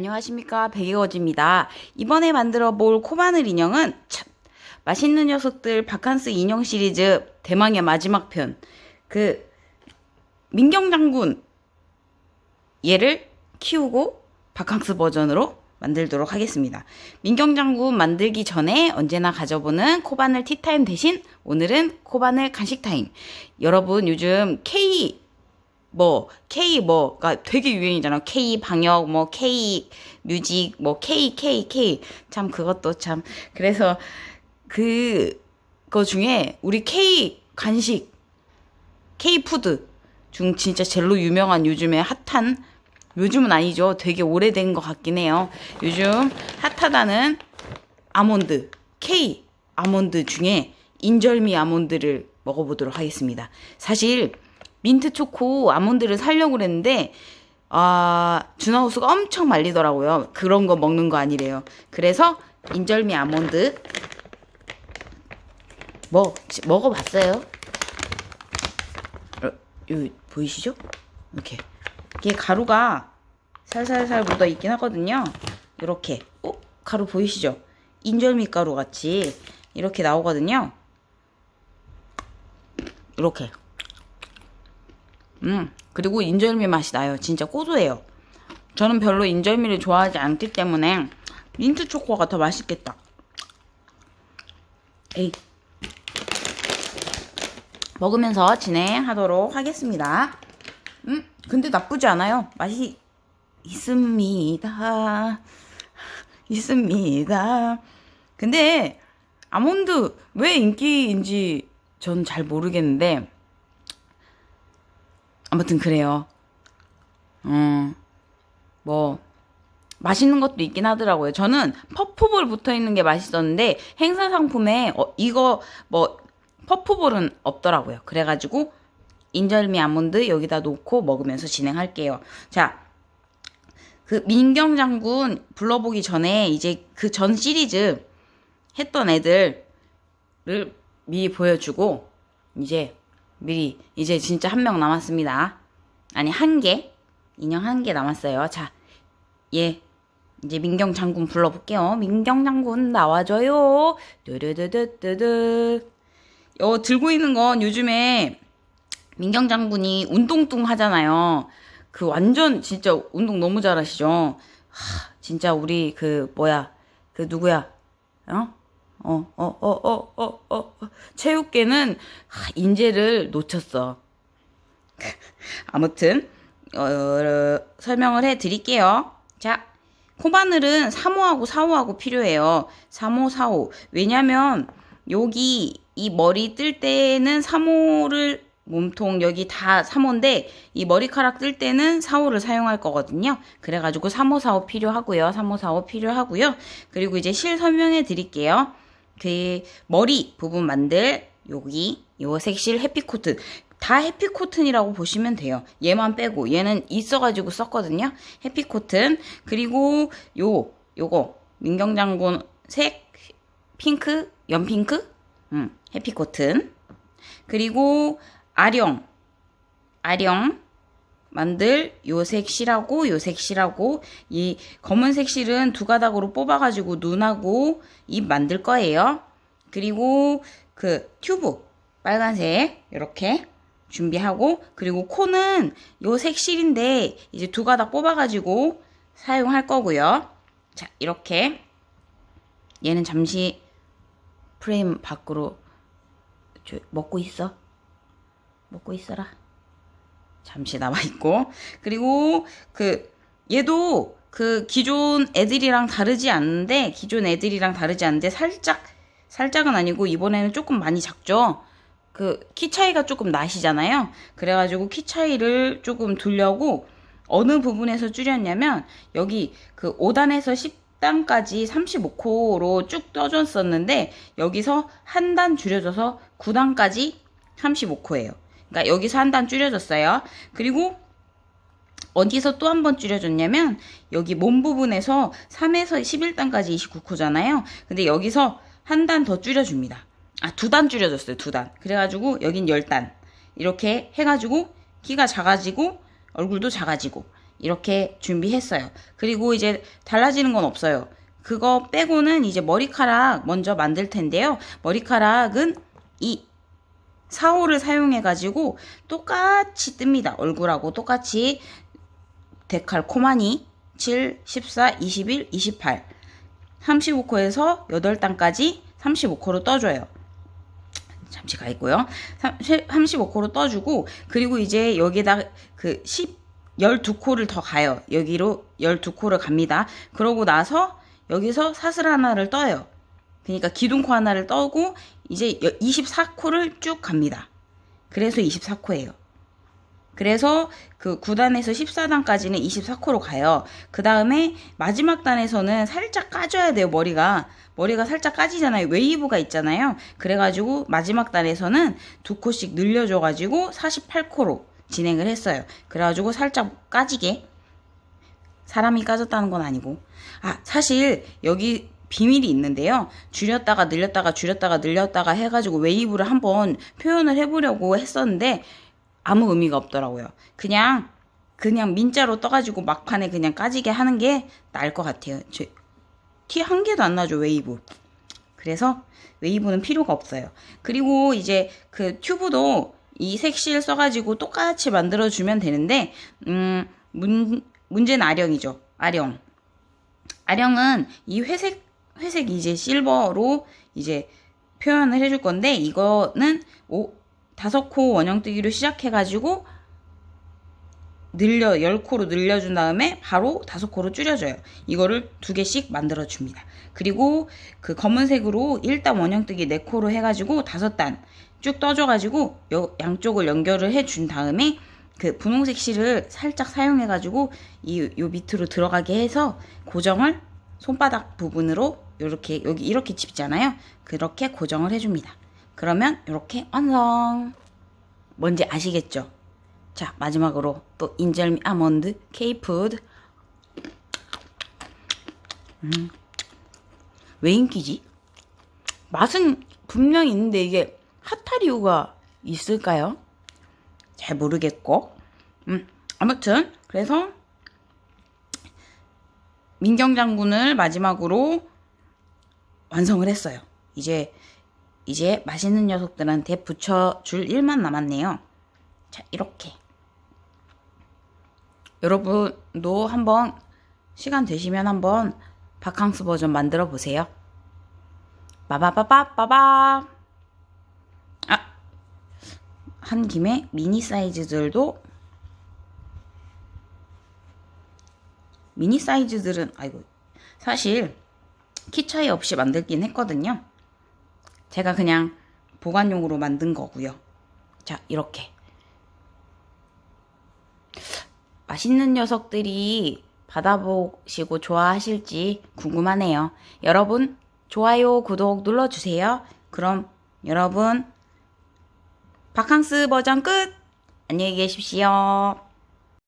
안녕하십니까 백이거지입니다. 이번에 만들어 볼 코바늘 인형은 참 맛있는 녀석들 바칸스 인형 시리즈 대망의 마지막 편 그 민경 장군 얘를 키우고 바캉스 버전으로 만들도록 하겠습니다. 민경 장군 만들기 전에 언제나 가져보는 코바늘 티타임 대신 오늘은 코바늘 간식 타임. 여러분 요즘 K 뭐 K 뭐가 되게 유행이잖아. K 방역 뭐 K 뮤직 뭐 K K K 참 그것도 참 그래서 그거 중에 우리 K 간식 K 푸드 중 진짜 젤로 유명한 요즘에 핫한 요즘은 아니죠. 되게 오래된 것 같긴 해요. 요즘 핫하다는 아몬드 K 아몬드 중에 인절미 아몬드를 먹어보도록 하겠습니다. 사실 민트 초코 아몬드를 사려고 그랬는데 아 준하우스가 엄청 말리더라고요. 그런 거 먹는 거 아니래요. 그래서 인절미 아몬드 먹 먹어봤어요. 어, 여기 보이시죠? 이렇게 이게 가루가 살살살 묻어 있긴 하거든요. 이렇게 어 가루 보이시죠? 인절미 가루 같이 이렇게 나오거든요. 이렇게 음, 그리고 인절미 맛이 나요. 진짜 고소해요. 저는 별로 인절미를 좋아하지 않기 때문에 민트 초코가 더 맛있겠다. 에이. 먹으면서 진행하도록 하겠습니다. 음, 근데 나쁘지 않아요. 맛이 있습니다. 있습니다. 근데 아몬드 왜 인기인지 전 잘 모르겠는데 아무튼 그래요. 어, 뭐, 맛있는 것도 있긴 하더라고요. 저는 퍼프볼 붙어 있는 게 맛있었는데, 행사 상품에, 어, 이거, 뭐, 퍼프볼은 없더라고요. 그래가지고, 인절미 아몬드 여기다 놓고 먹으면서 진행할게요. 자, 그 민경 장군 불러보기 전에 이제 그 전 시리즈 했던 애들을 미리 보여주고, 이제 미리 이제 진짜 한 명 남았습니다. 아니 한 개. 인형 한 개 남았어요. 자, 예. 이제 민경 장군 불러볼게요. 민경 장군 나와줘요. 뚜르드드드드. 어, 들고 있는 건 요즘에 민경 장군이 운동뚱 하잖아요. 그 완전 진짜 운동 너무 잘하시죠. 하, 진짜 우리 그 뭐야 그 누구야 어? 어, 어, 어, 어, 어, 어, 어. 체육계는 하, 인재를 놓쳤어. 아무튼, 어, 어, 설명을 해 드릴게요. 자, 코바늘은 3호하고 4호하고 필요해요. 3호, 4호. 왜냐면, 여기 이 머리 뜰 때는 3호를 몸통 여기 다 3호인데 이 머리카락 뜰 때는 4호를 사용할 거거든요. 그래가지고 3호, 4호 필요하고요. 3호, 4호 필요하고요. 그리고 이제 실 설명해 드릴게요. 그 머리 부분 만들 여기 요 색실 해피코튼 다 해피코튼이라고 보시면 돼요. 얘만 빼고. 얘는 있어가지고 썼거든요. 해피코튼. 그리고 요 요거. 민경장군 색 핑크 연핑크? 음 해피코튼. 그리고 아령. 아령 만들 요 색 실하고 요 색 실하고 이 검은색 실은 두 가닥으로 뽑아가지고 눈하고 입 만들 거예요. 그리고 그 튜브 빨간색 이렇게 준비하고 그리고 코는 요 색 실인데 이제 두 가닥 뽑아가지고 사용할 거고요. 자 이렇게 얘는 잠시 프레임 밖으로 먹고 있어. 먹고 있어라. 잠시 남아 있고 그리고 그 얘도 그 기존 애들이랑 다르지 않는데 기존 애들이랑 다르지 않는데 살짝 살짝은 아니고 이번에는 조금 많이 작죠. 그 키 차이가 조금 나시잖아요. 그래가지고 키 차이를 조금 두려고 어느 부분에서 줄였냐면 여기 그 5단에서 10단까지 35코로 쭉 떠줬었는데 여기서 한 단 줄여져서 9단까지 35코예요. 그러니까 여기서 한 단 줄여줬어요. 그리고 어디서 또 한 번 줄여줬냐면 여기 몸 부분에서 3에서 11단까지 29코잖아요. 근데 여기서 한 단 더 줄여줍니다. 아, 두 단 줄여줬어요. 두 단. 그래가지고 여긴 10단. 이렇게 해가지고 키가 작아지고 얼굴도 작아지고 이렇게 준비했어요. 그리고 이제 달라지는 건 없어요. 그거 빼고는 이제 머리카락 먼저 만들 텐데요. 머리카락은 이 4호를 사용해가지고 똑같이 뜹니다. 얼굴하고 똑같이 데칼 코마니 7, 14, 21, 28 35코에서 8단까지 35코로 떠줘요. 잠시 가 있고요. 35코로 떠주고 그리고 이제 여기다 그 10, 12코를 더 가요. 여기로 12코를 갑니다. 그러고 나서 여기서 사슬 하나를 떠요. 그러니까 기둥코 하나를 떠고 이제 24코를 쭉 갑니다. 그래서 24코예요. 그래서 그 9단에서 14단까지는 24코로 가요. 그 다음에 마지막 단에서는 살짝 까줘야 돼요, 머리가. 머리가 살짝 까지잖아요. 웨이브가 있잖아요. 그래가지고 마지막 단에서는 두 코씩 늘려줘가지고 48코로 진행을 했어요. 그래가지고 살짝 까지게. 사람이 까졌다는 건 아니고. 아, 사실 여기 비밀이 있는데요. 줄였다가 늘렸다가 줄였다가 늘렸다가 해가지고 웨이브를 한번 표현을 해보려고 했었는데 아무 의미가 없더라고요. 그냥 그냥 민자로 떠가지고 막판에 그냥 까지게 하는 게 나을 것 같아요. 티 한 개도 안 나죠 웨이브. 그래서 웨이브는 필요가 없어요. 그리고 이제 그 튜브도 이 색실 써가지고 똑같이 만들어주면 되는데 음 문, 문제는 아령이죠. 아령. 아령은 이 회색 회색 이제 실버로 이제 표현을 해줄 건데 이거는 오, 다섯 코 원형뜨기로 시작해가지고 늘려 10코로 늘려준 다음에 바로 다섯 코로 줄여줘요. 이거를 두 개씩 만들어 줍니다. 그리고 그 검은색으로 1단 원형뜨기 4코로 해가지고 다섯 단 쭉 떠줘가지고 양쪽을 연결을 해준 다음에 그 분홍색 실을 살짝 사용해가지고 이 요 밑으로 들어가게 해서 고정을 손바닥 부분으로 이렇게 여기 이렇게 집잖아요. 그렇게 고정을 해줍니다. 그러면 이렇게 완성. 뭔지 아시겠죠? 자 마지막으로 또 인절미 아몬드 케이푸드. 음. 왜 인기지? 맛은 분명히 있는데 이게 핫할 이유가 있을까요? 잘 모르겠고. 음, 아무튼 그래서 민경 장군을 마지막으로 완성을 했어요. 이제 이제 맛있는 녀석들한테 붙여줄 일만 남았네요. 자, 이렇게. 여러분도 한번 시간 되시면 한번 바캉스 버전 만들어 보세요. 빠바바바바바. 아, 한 김에 미니 사이즈들도 미니 사이즈들은 아이고 사실 키 차이 없이 만들긴 했거든요. 제가 그냥 보관용으로 만든 거고요. 자, 이렇게. 맛있는 녀석들이 받아보시고 좋아하실지 궁금하네요. 여러분, 좋아요, 구독 눌러주세요. 그럼 여러분, 바캉스 버전 끝! 안녕히 계십시오.